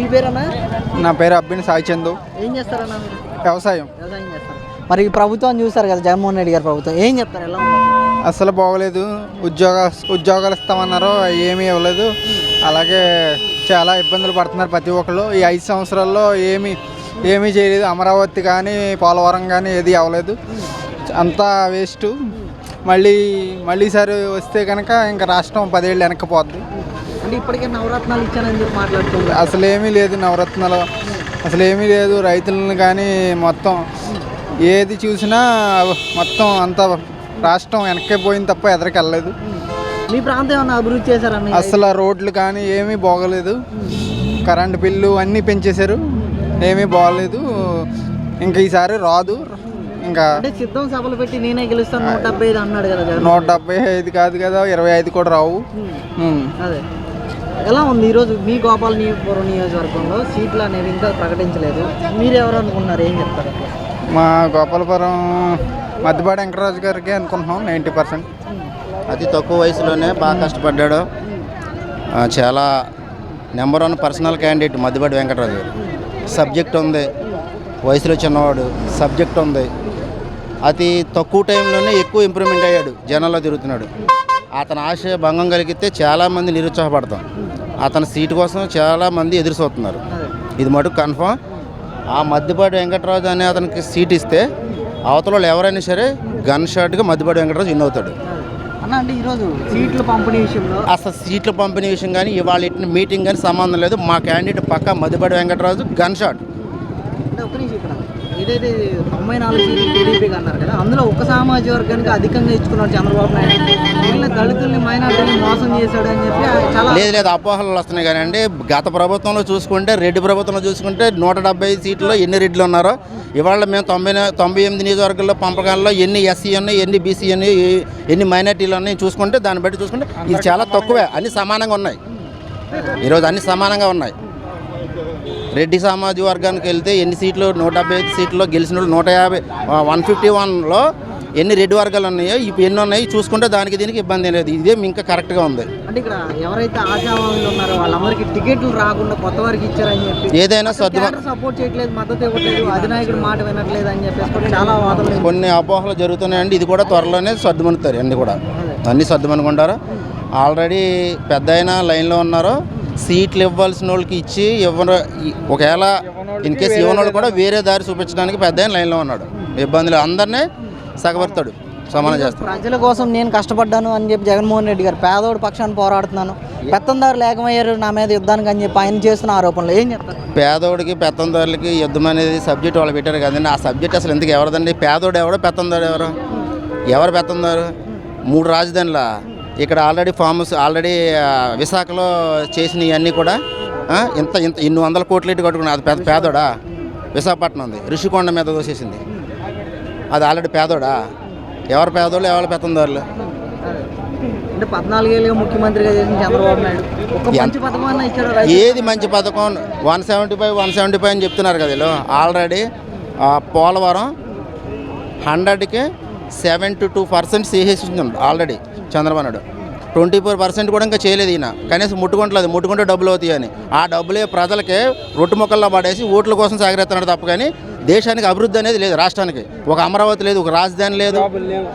మీ పేరన్నా? నా పేరు అబ్బిని సాయి చందు. ఏం చేస్తారన్నా మీరు? వ్యవసాయం. వ్యవసాయం చేస్తారు? మరి ఈ ప్రభుత్వం చూస్తారు కదా జగన్మోహన్ రెడ్డి గారి ప్రభుత్వం. ఏం చెప్తారు? ఎలా ఉంది అసలు బాగోలేదు. ఉద్యోగ ఉద్యోగాలు ఇస్తామన్నారు. ఏమీ ఇవ్వలేదు. అలాగే చాలా ఇబ్బందులు పడుతున్నారు ప్రతి ఒక్కరు ఈ ఐదు సంవత్సరాల్లో ఏమీ ఏమీ చేయలేదు. అమరావతి కానీ పోలవరం కానీ ఏది అవ్వలేదు. అంతా వేస్ట్. మళ్ళీ మళ్ళీ ఈసారి వస్తే కనుక ఇంకా రాష్ట్రం పదేళ్ళు వెనక్కిపోద్ది అంటే ఇప్పటికే నవరత్నాలు ఇచ్చానని చెప్పి మాట్లాడుతున్నారు. అసలు ఏమీ లేదు నవరత్నాలు. అసలు ఏమీ లేదు రైతులను కానీ మొత్తం ఏది చూసినా మొత్తం అంత రాష్ట్రం వెనక్కి పోయింది తప్ప ఎదరికి వెళ్ళలేదు. మీ ప్రాంతం ఏమన్నా అభివృద్ధి చేశారన్న అసలు ఆ రోడ్లు కానీ ఏమీ బాగోలేదు. కరెంటు బిల్లు అన్నీ పెంచేశారు. ఏమీ బాగోలేదు. ఇంకా ఈసారి రాదు. ఇంకా అంటే సిద్ధం సభలు పెట్టి నేనే గెలుస్తాను నూట డెబ్బై ఐదు అన్నాడు కదా నూట డెబ్బై ఐదు కాదు కదా ఇరవై ఐదు కూడా రావు. అదే. ఎలా ఉంది ఈరోజు మీ గోపాల్ నియోజకవర్గం నియోజకవర్గంలో సీట్లు అనేవి ఇంకా ప్రకటించలేదు. మీరు ఎవరు అనుకున్నారు ఏం చెప్తారు మా గోపాలపురం మధ్యపాటి వెంకటరాజు గారికి అనుకుంటున్నాం నైంటీ పర్సెంట్. అతి తక్కువ వయసులోనే బాగా కష్టపడ్డాడు. చాలా number one personal candidate Madhyapati Venkataraju garu. Subject ఉంది. వయసులో చిన్నవాడు. సబ్జెక్ట్ ఉంది. అతి తక్కువ టైంలోనే ఎక్కువ ఇంప్రూవ్మెంట్ అయ్యాడు. జనాల్లో తిరుగుతున్నాడు. అతని ఆశ భంగం కలిగితే చాలామంది నిరుత్సాహపడతాం. అతని సీటు కోసం చాలామంది ఎదురు చూస్తున్నారు. ఇది మటుకు కన్ఫామ్. ఆ మధ్యపాటి వెంకటరాజు అనే అతనికి సీట్ ఇస్తే అవతల వాళ్ళు ఎవరైనా సరే గన్ షాట్గా మధ్యపాటి వెంకటరాజు విన్ అవుతాడు. అన్న అంటే ఈరోజు సీట్ల పంపిణీ విషయంలో అసలు సీట్ల పంపిణీ విషయం కానీ ఇవాళ ఇట్టిన మీటింగ్ కానీ సంబంధం లేదు. మా క్యాండిడేట్ పక్క మధ్యపాటి వెంకటరాజు గన్ షాట్. అంటే ఒక నుంచి ఇక్కడ. ఏదైతే తొంభై నాలుగు సీట్లు టీడీపీకి అన్నారు కదా అందులో ఒక సామాజిక వర్గానికి అధికంగా ఇచ్చుకున్నాడు చంద్రబాబు నాయుడు. వీళ్ళ దళితుల్ని మైనార్టీని మోసం చేశాడు అని చెప్పి చాలా లేదు లేదు అపోహలు వస్తున్నాయి కానీ అండి గత ప్రభుత్వంలో చూసుకుంటే రెడ్డి ప్రభుత్వంలో చూసుకుంటే నూట డెబ్బై ఐదు సీట్లో ఎన్ని రెడ్లు ఉన్నారో ఇవాళ మేము తొంభై తొంభై ఎనిమిది నియోజకవర్గాల్లో పంపకాల్లో ఎన్ని ఎస్సీ ఉన్నాయి ఎన్ని బీసీ ఉన్నాయి ఎన్ని మైనార్టీలు ఉన్నాయి చూసుకుంటే దాన్ని బట్టి చూసుకుంటే ఇది చాలా తక్కువే అన్ని సమానంగా ఉన్నాయి. ఈరోజు అన్ని సమానంగా ఉన్నాయి. రెడ్డి సామాజిక వర్గానికి వెళ్తే ఎన్ని సీట్లు? నూట డెబ్బై ఐదు సీట్లో. గెలిచిన నూట యాభై వన్ ఫిఫ్టీ వన్లో ఎన్ని రెడ్డి వర్గాలు ఉన్నాయో ఇప్పుడు ఎన్ని ఉన్నాయి చూసుకుంటే దానికి దీనికి ఇబ్బంది లేదు. ఇదే ఇంకా కరెక్ట్గా ఉంది. అంటే ఇక్కడ ఎవరైతే ఆశావాహులు ఉన్నారో వాళ్ళందరికీ టికెట్లు రాకుండా కొత్త వారికి ఇచ్చారని చెప్పి ఏదైనా సర్దు సపోర్ట్ చేయట్లేదు మద్దతు ఇవ్వట్లేదు అధినాయకుడు మాట వినట్లేదు అని చెప్పేసి కూడా చాలా వాదనలు కొన్ని అపోహలు జరుగుతున్నాయండి. ఇది కూడా త్వరలోనే సర్దుమనుతారు అన్ని కూడా. అన్ని సర్దుమనుకుంటారు ఆల్రెడీ పెద్ద అయిన లైన్లో ఉన్నారు సీట్లు ఇవ్వాల్సిన వాళ్ళకి ఇచ్చి ఇవ్వరు ఒకవేళ ఇన్ కేసు ఇవ్వని వాళ్ళు కూడా వేరే దారి చూపించడానికి పెద్ద లైన్లో ఉన్నాడు. ఇబ్బందులు అందరినీ సగపడతాడు సమానం చేస్తాడు. ప్రజల కోసం నేను కష్టపడ్డాను అని చెప్పి జగన్మోహన్ రెడ్డి గారు పేదోడు పక్షాన్ని పోరాడుతున్నాను. పెత్తందారులు ఏకమయ్యారు నా మీద యుద్ధానికి అని చెప్పి ఆయన చేస్తున్న ఆరోపణలు ఏం చెప్తారు? పేదోడికి పెత్తందారులకి యుద్ధం అనేది సబ్జెక్ట్ వాళ్ళు పెట్టారు కదండి. ఆ సబ్జెక్ట్ అసలు ఎందుకు ఎవరిదండి? పేదోడు ఎవడో పెత్తందారు ఎవరు? ఎవరు పెత్తందారు? మూడు రాజధానుల? ఇక్కడ ఆల్రెడీ ఫార్మ్స్ ఆల్రెడీ విశాఖలో చేసిన ఇవన్నీ కూడా ఇంత ఇంత ఇన్ని వందల కోట్లు ఇటు కట్టుకున్నా అది పెద్ద పేదోడా? విశాఖపట్నం ఉంది. ఋషికొండ మీద దోసేసింది అది ఆల్రెడీ పేదోడా? ఎవరు పేదోళ్ళు ఎవరు పెత్తందారులు? అంటే ముఖ్యమంత్రిగా చేసిన చంద్రబాబు నాయుడు. ఏది మంచి పథకం? One seventy five one seventy five అని చెప్తున్నారు కదా వీళ్ళు. ఆల్రెడీ పోలవరం హండ్రెడ్కి సెవెంటీ టూ పర్సెంట్ చేసేసింది already. Chandrababu Naidu. Twenty four percent కూడా ఇంకా చేయలేదు ఈయన. కనీసం ముట్టుకుంటలేదు ముట్టుకుంటే డబ్బులు అవుతాయి అని. ఆ డబ్బులే ప్రజలకే రొట్టు మొక్కల్లో పడేసి ఓట్ల కోసం సాగరెత్తున్నాడు తప్ప కానీ దేశానికి అభివృద్ధి అనేది లేదు రాష్ట్రానికి. ఒక అమరావతి లేదు ఒక రాజధాని లేదు.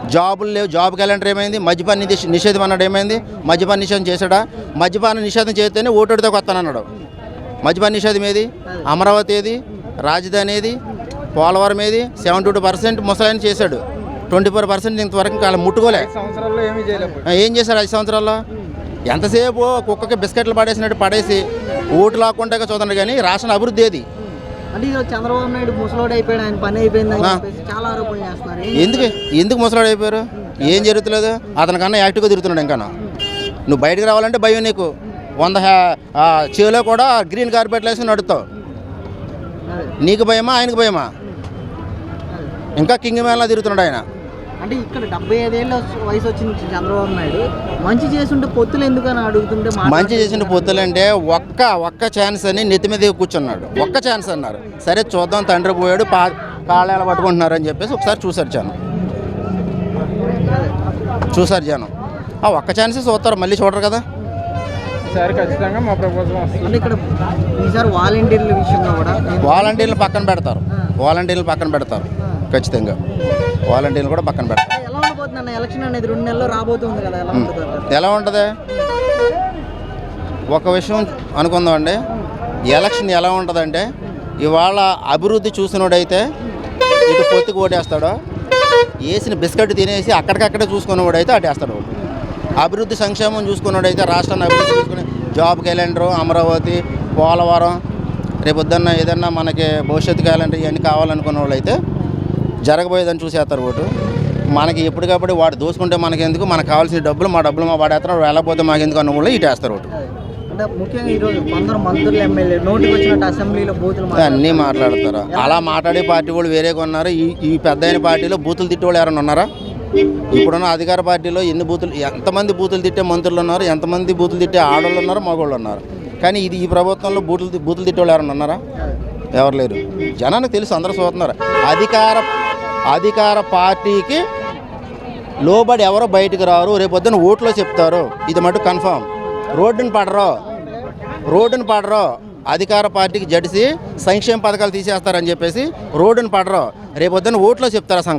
జాబులు లేవు. జాబ్ క్యాలెండర్ ఏమైంది? మద్యపాన నిషే- నిషేధం అన్నాడు ఏమైంది? మద్యపాన నిషేధం చేశాడా? మద్యపాన నిషేధం చేస్తేనే ఓటుడితో వస్తానన్నాడు మద్యపాన నిషేధం ఏది? అమరావతి ఏది? రాజధాని ఏది? పోలవరం ఏది? సెవెంటీ టూ పర్సెంట్ ముసలాయన చేశాడు. ట్వంటీ ఫోర్ పర్సెంట్ ఇంతవరకు కాలం ముట్టుకోలే. ఏం చేశారు ఐదు సంవత్సరాల్లో? ఎంతసేపు కుక్కకి బిస్కెట్లు పడేసినట్టు పడేసి ఓటు లాక్కుంటే చూడండి కానీ రాష్ట్రం అభివృద్ధి ఏది? అంటే చంద్రబాబు నాయుడు ముసలోడు అయిపోయాడు ఆయన పని అయిపోయింది చాలా ఆరోపణలు చేస్తున్నారు. ఎందుకు? ఎందుకు ముసలాడు అయిపోయారు? ఏం జరుగుతులేదు? అతనికన్నా యాక్టివ్గా తిరుగుతున్నాడు ఇంకా నువ్వు బయటకు రావాలంటే భయం నీకు. వంద చేలో కూడా గ్రీన్ కార్పెట్లు వేసి నడుస్తావు అదే. నీకు భయమా ఆయనకు భయమా? ఇంకా కింగ్ మేళ తిరుగుతున్నాడు ఆయన. అంటే ఇక్కడ డెబ్బై ఐదేళ్ళ వయసు వచ్చింది చంద్రబాబు నాయుడు మంచి చేస్తుంటే పొత్తులు ఎందుకని అడుగుతుంటే మంచి చేసిన పొత్తులంటే ఒక్క ఒక్క ఛాన్స్ అని నెత్తి మీద కూర్చున్నాడు. ఒక్క ఛాన్స్ అన్నారు. సరే చూద్దాం తండ్రి పోయాడు పా కాళ్ళ పట్టుకుంటున్నారు అని చెప్పేసి ఒకసారి చూశారు జనం. చూశారు జనం. ఆ ఒక్క ఛాన్సే చూస్తారు మళ్ళీ చూడరు కదా. ఈసారి ఖచ్చితంగా మా ప్రభుత్వం వస్తుంది. అంటే ఇక్కడ ఈసారి వాలంటీర్ల విషయంలో కూడా వాలంటీర్లు పక్కన పెడతారు. వాలంటీర్లు పక్కన పెడతారు. ఖచ్చితంగా. వాలంటీర్లు కూడా పక్కన పెడతారు. ఎలా ఉండబోతుంది అన్న ఎలక్షన్ అనేది రెండు నెలల్లో రాబోతుంది కదా ఎలా ఉంటుంది ఒక విషయం అనుకుందామండి. ఎలక్షన్ ఎలా ఉంటుందంటే ఇవాళ అభివృద్ధి చూసినోడైతే ఇటు పొత్తుకు ఓటేస్తాడో వేసిన బిస్కెట్ తినేసి అక్కడికక్కడే చూసుకున్నవాడైతే అటు వేస్తాడు ఓటు అభివృద్ధి సంక్షేమం చూసుకున్నోడైతే రాష్ట్రాన్ని అభివృద్ధి చూసుకుని జాబ్ క్యాలెండరు అమరావతి పోలవరం రేపొద్దున్న ఏదన్నా మనకి భవిష్యత్తు క్యాలెండర్ ఇవన్నీ కావాలనుకున్న వాళ్ళైతే జరగబోయేదని చూసేస్తారు ఓటు. మనకి ఎప్పటికప్పుడు వాడు దోసుకుంటే మనకి ఎందుకు మనకు కావాల్సిన డబ్బులు మా డబ్బులు మా వాడేస్తారు వెళ్ళకపోతే మాకు ఎందుకు అన్న ఇటు వేస్తారు ఓటు. ముఖ్యంగా ఈరోజు కొందరు మంత్రులు ఎమ్మెల్యే నోటికి వచ్చినట్టు అసెంబ్లీలో బూతులు అన్నీ మాట్లాడతారు? అలా మాట్లాడే పార్టీ వాళ్ళు వేరేగా ఉన్నారు ఈ ఈ పెద్ద అయిన పార్టీలో బూతులు తిట్టే వాళ్ళు ఎవరైనా ఉన్నారా? ఇప్పుడున్న అధికార పార్టీలో ఎన్ని బూతులు ఎంతమంది బూతులు తిట్టే మంత్రులు ఉన్నారు? ఎంతమంది బూతులు తిట్టే ఆడవాళ్ళు ఉన్నారు? మగవాళ్ళు ఉన్నారు. కానీ ఇది ఈ ప్రభుత్వంలో బూతులు బూతులు తిట్టే వాళ్ళు ఎవరైనా ఉన్నారా? ఎవరు లేరు. జనానికి తెలుసు అందరూ చూస్తున్నారు. అధికార అధికార పార్టీకి లోబడి ఎవరో బయటకు రారు రేపొద్దున ఓట్లో చెప్తారు. ఇది మటు కన్ఫామ్ రోడ్డుని పడరు. రోడ్డుని పడరు. అధికార పార్టీకి జడిసి సంక్షేమ పథకాలు తీసేస్తారని చెప్పేసి రోడ్డును పడరు. రేపొద్దున ఓట్లో చెప్తారు